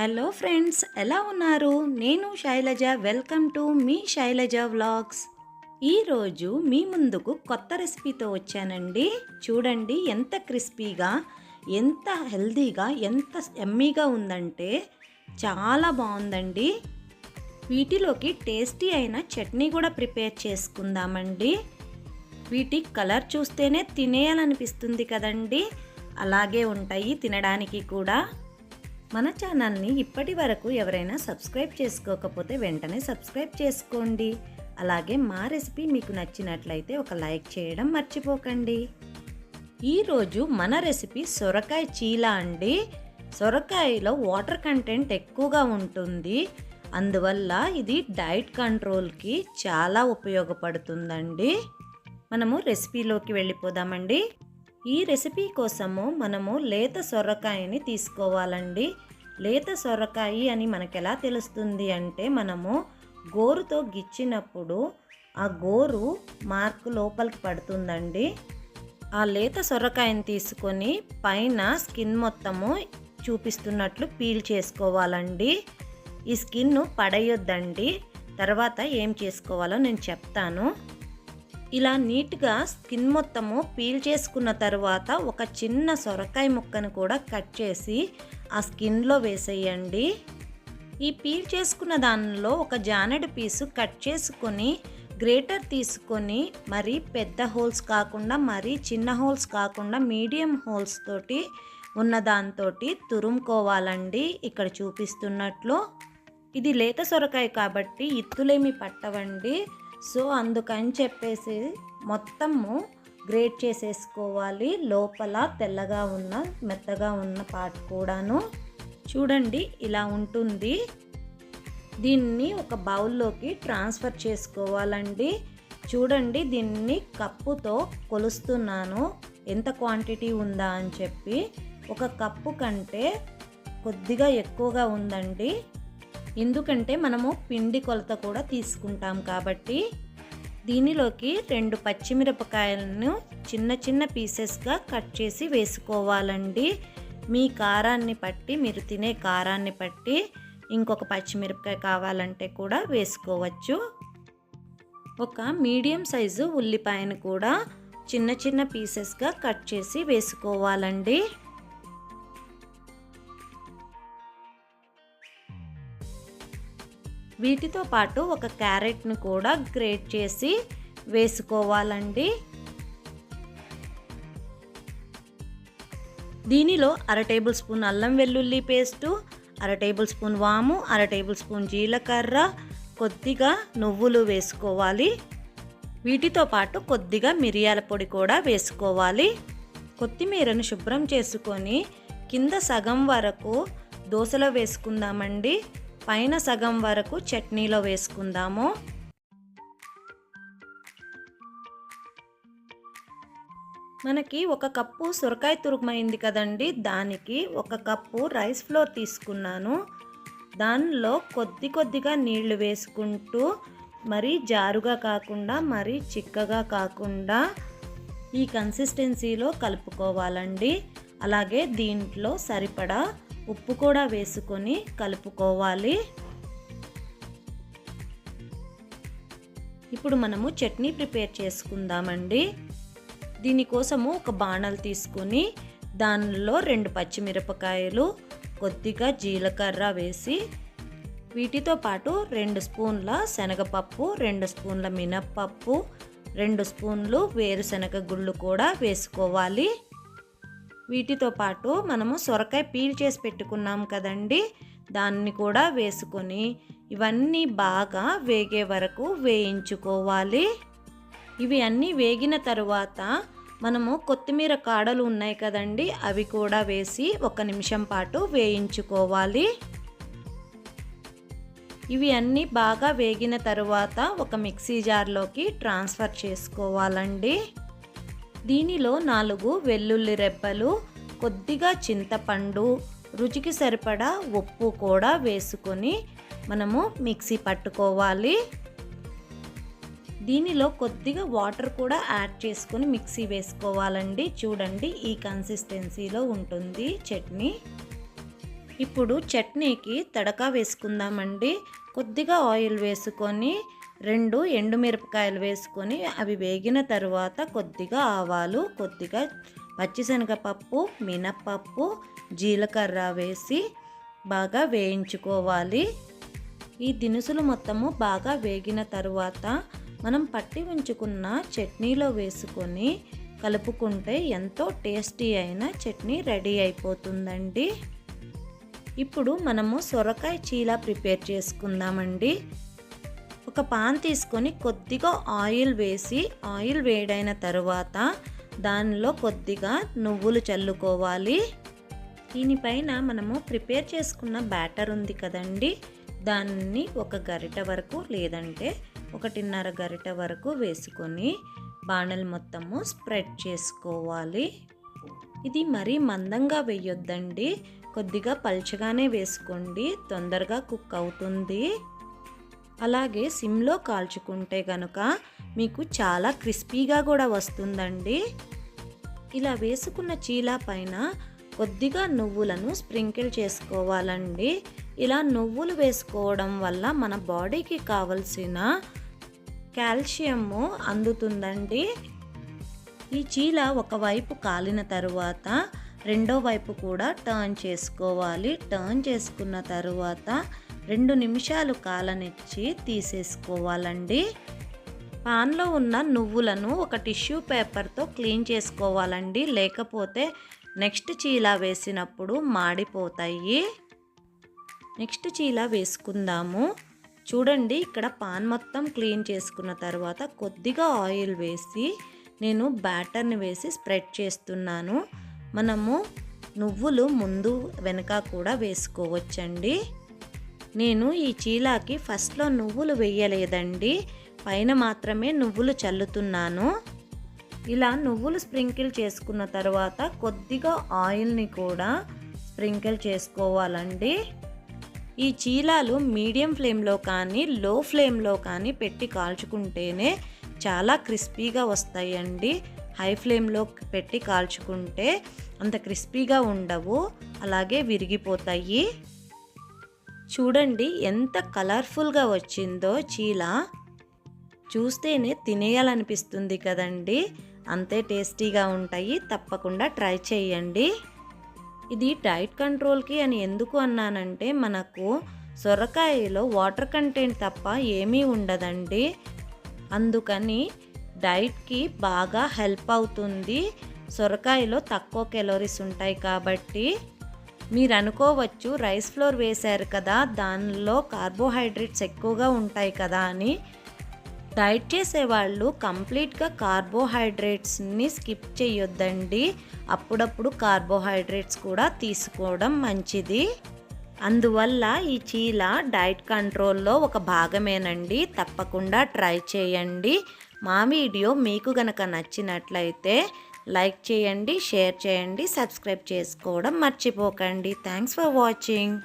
Hello friends ఎలా ఉన్నారు? నేను శైలజ. వెల్కమ్ టు మీ శైలజ వ్లాగ్స్. ఈరోజు మీ ముందుకు కొత్త రెసిపీతో వచ్చానండి. చూడండి ఎంత క్రిస్పీగా ఎంత హెల్దీగా ఎంత ఎమ్మీగా ఉందంటే చాలా బాగుందండి. వీటిలోకి టేస్టీ అయిన చట్నీ కూడా ప్రిపేర్ చేసుకుందామండి. వీటి కలర్ చూస్తేనే తినేయాలనిపిస్తుంది కదండి. అలాగే ఉంటాయి తినడానికి కూడా. మన ఛానల్ని ఇప్పటి వరకు ఎవరైనా సబ్స్క్రైబ్ చేసుకోకపోతే వెంటనే సబ్స్క్రైబ్ చేసుకోండి. అలాగే మా రెసిపీ మీకు నచ్చినట్లయితే ఒక లైక్ చేయడం మర్చిపోకండి. ఈరోజు మన రెసిపీ సొరకాయ చీల అండి. సొరకాయలో వాటర్ కంటెంట్ ఎక్కువగా ఉంటుంది. అందువల్ల ఇది డైట్ కంట్రోల్కి చాలా ఉపయోగపడుతుందండి. మనము రెసిపీలోకి వెళ్ళిపోదామండి. ఈ రెసిపీ కోసము మనము లేత సొరకాయని తీసుకోవాలండి. లేత సొరకాయ అని మనకు ఎలా తెలుస్తుంది అంటే మనము గోరుతో గిచ్చినప్పుడు ఆ గోరు మార్క్ లోపలికి పడుతుందండి. ఆ లేత సొరకాయని తీసుకొని పైన స్కిన్ మొత్తము చూపిస్తున్నట్లు పీల్ చేసుకోవాలండి. ఈ స్కిన్ పడేయొద్దండి. తర్వాత ఏం చేసుకోవాలో నేను చెప్తాను. ఇలా నీట్గా స్కిన్ మొత్తము పీల్ చేసుకున్న తర్వాత ఒక చిన్న సొరకాయ ముక్కను కూడా కట్ చేసి ఆ స్కిన్లో వేసేయండి. ఈ పీల్ చేసుకున్న దానిలో ఒక జానెడు పీసు కట్ చేసుకొని గ్రేటర్ తీసుకొని మరి పెద్ద హోల్స్ కాకుండా మరి చిన్న హోల్స్ కాకుండా మీడియం హోల్స్ తోటి ఉన్న దాంతో తురుముకోవాలండి. ఇక్కడ చూపిస్తున్నట్లు. ఇది లేత సొరకాయ కాబట్టి ఇత్తులేమి పట్టవండి. సో అందుకని చెప్పేసి మొత్తము గ్రేట్ చేసేసుకోవాలి. లోపల తెల్లగా ఉన్న మెత్తగా ఉన్న పార్ట్ కూడాను. చూడండి ఇలా ఉంటుంది. దీన్ని ఒక బౌల్లోకి ట్రాన్స్ఫర్ చేసుకోవాలండి. చూడండి దీన్ని కప్పుతో కొలుస్తున్నాను. ఎంత క్వాంటిటీ ఉందా అని చెప్పి. ఒక కప్పు కంటే కొద్దిగా ఎక్కువగా ఉందండి. ఎందుకంటే మనము పిండి కొలత కూడా తీసుకుంటాం కాబట్టి దీనిలోకి రెండు పచ్చిమిరపకాయలను చిన్న చిన్న పీసెస్గా కట్ చేసి వేసుకోవాలండి. మీ కారాన్ని బట్టి మీరు తినే కారాన్ని బట్టి ఇంకొక పచ్చిమిరపకాయ కావాలంటే కూడా వేసుకోవచ్చు. ఒక మీడియం సైజు ఉల్లిపాయను కూడా చిన్న చిన్న పీసెస్గా కట్ చేసి వేసుకోవాలండి. వీటితో పాటు ఒక క్యారెట్ను కూడా గ్రేట్ చేసి వేసుకోవాలండి. దీనిలో అర టేబుల్ స్పూన్ అల్లం వెల్లుల్లి పేస్టు అర టేబుల్ స్పూన్ వాము అర టేబుల్ స్పూన్ జీలకర్ర కొద్దిగా నువ్వులు వేసుకోవాలి. వీటితో పాటు కొద్దిగా మిరియాల పొడి కూడా వేసుకోవాలి. కొత్తిమీరను శుభ్రం చేసుకొని కింద సగం వరకు దోశలో వేసుకుందామండి. పైన సగం వరకు చట్నీలో వేసుకుందాము. మనకి ఒక కప్పు సొరకాయ తురుమైంది కదండి దానికి ఒక కప్పు రైస్ ఫ్లోర్ తీసుకున్నాను. దానిలో కొద్ది కొద్దిగా నీళ్ళు వేసుకుంటూ మరీ జారుగా కాకుండా మరీ చిక్కగా కాకుండా ఈ కన్సిస్టెన్సీలో కలుపుకోవాలండి. అలాగే దీంట్లో సరిపడా ఉప్పు కూడా వేసుకొని కలుపుకోవాలి. ఇప్పుడు మనము చట్నీ ప్రిపేర్ చేసుకుందామండి. దీనికోసము ఒక బాణలు తీసుకొని దానిలో రెండు పచ్చిమిరపకాయలు కొద్దిగా జీలకర్ర వేసి వీటితో పాటు రెండు స్పూన్ల శనగపప్పు రెండు స్పూన్ల మినప్పప్పు రెండు స్పూన్లు వేరుశనగ గుళ్ళు కూడా వేసుకోవాలి. వీటితో పాటు మనము సొరకాయ పీల్ చేసి పెట్టుకున్నాం కదండి. దాన్ని కూడా వేసుకొని ఇవన్నీ బాగా వేగే వరకు వేయించుకోవాలి. ఇవి అన్నీ వేగిన తరువాత మనము కొత్తిమీర కాడలు ఉన్నాయి కదండి అవి కూడా వేసి ఒక నిమిషం పాటు వేయించుకోవాలి. ఇవి అన్నీ బాగా వేగిన తరువాత ఒక మిక్సీ జార్లోకి ట్రాన్స్ఫర్ చేసుకోవాలండి. దీనిలో నాలుగు వెల్లుల్లి రెబ్బలు కొద్దిగా చింతపండు రుచికి సరిపడా ఉప్పు కూడా వేసుకొని మనము మిక్సీ పట్టుకోవాలి. దీనిలో కొద్దిగా వాటర్ కూడా యాడ్ చేసుకొని మిక్సీ వేసుకోవాలండి. చూడండి ఈ కన్సిస్టెన్సీలో ఉంటుంది చట్నీ. ఇప్పుడు చట్నీకి తడకా వేసుకుందామండి. కొద్దిగా ఆయిల్ వేసుకొని రెండు ఎండుమిరపకాయలు వేసుకొని అవి వేగిన తర్వాత కొద్దిగా ఆవాలు కొద్దిగా పచ్చిశనగపప్పు మినప్పప్పు జీలకర్ర వేసి బాగా వేయించుకోవాలి. ఈ దినుసులు మొత్తము బాగా వేగిన తరువాత మనం పట్టి ఉంచుకున్న చట్నీలో వేసుకొని కలుపుకుంటే ఎంతో టేస్టీ అయిన చట్నీ రెడీ అయిపోతుందండి. ఇప్పుడు మనము సొరకాయ చీల ప్రిపేర్ చేసుకుందామండి. ఒక పాన్ తీసుకొని కొద్దిగా ఆయిల్ వేసి ఆయిల్ వేడైన తరువాత దానిలో కొద్దిగా నువ్వులు చల్లుకోవాలి. దీనిపైన మనము ప్రిపేర్ చేసుకున్న బ్యాటర్ ఉంది కదండి దాన్ని ఒక గరిట వరకు లేదంటే ఒకటిన్నర గరిట వరకు వేసుకొని బాణలు మొత్తము స్ప్రెడ్ చేసుకోవాలి. ఇది మరీ మందంగా వేయొద్దండి కొద్దిగా పల్చగానే వేసుకోండి తొందరగా కుక్ అవుతుంది. అలాగే సిమ్లో కాల్చుకుంటే కనుక మీకు చాలా క్రిస్పీగా కూడా వస్తుందండి. ఇలా వేసుకున్న చీలా పైన కొద్దిగా నువ్వులను స్ప్రింకిల్ చేసుకోవాలండి. ఇలా నువ్వులు వేసుకోవడం వల్ల మన బాడీకి కావలసిన కాల్షియము అందుతుందండి. ఈ చీల ఒకవైపు కాలిన తరువాత రెండో వైపు కూడా టర్న్ చేసుకోవాలి. టర్న్ చేసుకున్న తరువాత రెండు నిమిషాలు కాలనిచ్చి తీసేసుకోవాలండి. పాన్లో ఉన్న నువ్వులను ఒక టిష్యూ పేపర్తో క్లీన్ చేసుకోవాలండి. లేకపోతే నెక్స్ట్ చీలా వేసినప్పుడు మాడిపోతాయి. నెక్స్ట్ చీలా వేసుకుందాము. చూడండి ఇక్కడ పాన్ మొత్తం క్లీన్ చేసుకున్న తర్వాత కొద్దిగా ఆయిల్ వేసి నేను బ్యాటర్ని వేసి స్ప్రెడ్ చేస్తున్నాను. మనము నువ్వులు ముందు వెనక కూడా వేసుకోవచ్చండి. నేను ఈ చీలాకి ఫస్ట్లో నువ్వులు వేయలేదండి. పైన మాత్రమే నువ్వులు చల్లుతున్నాను. ఇలా నువ్వులు స్ప్రింకిల్ చేసుకున్న తర్వాత కొద్దిగా ఆయిల్ని కూడా స్ప్రింకిల్ చేసుకోవాలండి. ఈ చీలాలు మీడియం ఫ్లేమ్లో కానీ లో ఫ్లేమ్లో కానీ పెట్టి కాల్చుకుంటేనే చాలా క్రిస్పీగా వస్తాయండి. హై ఫ్లేమ్లో పెట్టి కాల్చుకుంటే అంత క్రిస్పీగా ఉండవు అలాగే విరిగిపోతాయి. చూడండి ఎంత కలర్ఫుల్గా వచ్చిందో చీల. చూస్తేనే తినేయాలనిపిస్తుంది కదండి. అంతే టేస్టీగా ఉంటాయి. తప్పకుండా ట్రై చేయండి. ఇది డైట్ కంట్రోల్కి అని ఎందుకు అన్నానంటే మనకు సొరకాయలో వాటర్ కంటెంట్ తప్ప ఏమీ ఉండదండి. అందుకని డైట్కి బాగా హెల్ప్ అవుతుంది. సొరకాయలో తక్కువ కెలోరీస్ ఉంటాయి కాబట్టి మీరు అనుకోవచ్చు రైస్ ఫ్లోర్ వేశారు కదా దానిలో కార్బోహైడ్రేట్స్ ఎక్కువగా ఉంటాయి కదా అని. డైట్ చేసేవాళ్ళు కంప్లీట్గా కార్బోహైడ్రేట్స్ని స్కిప్ చేయొద్దండి. అప్పుడప్పుడు కార్బోహైడ్రేట్స్ కూడా తీసుకోవడం మంచిది. అందువల్ల ఈ చీల డైట్ కంట్రోల్లో ఒక భాగమేనండి. తప్పకుండా ట్రై చేయండి. మా వీడియో మీకు గనక నచ్చినట్లయితే లైక్ చేయండి షేర్ చేయండి సబ్స్క్రైబ్ చేసుకోవడం మర్చిపోకండి. Thanks for watching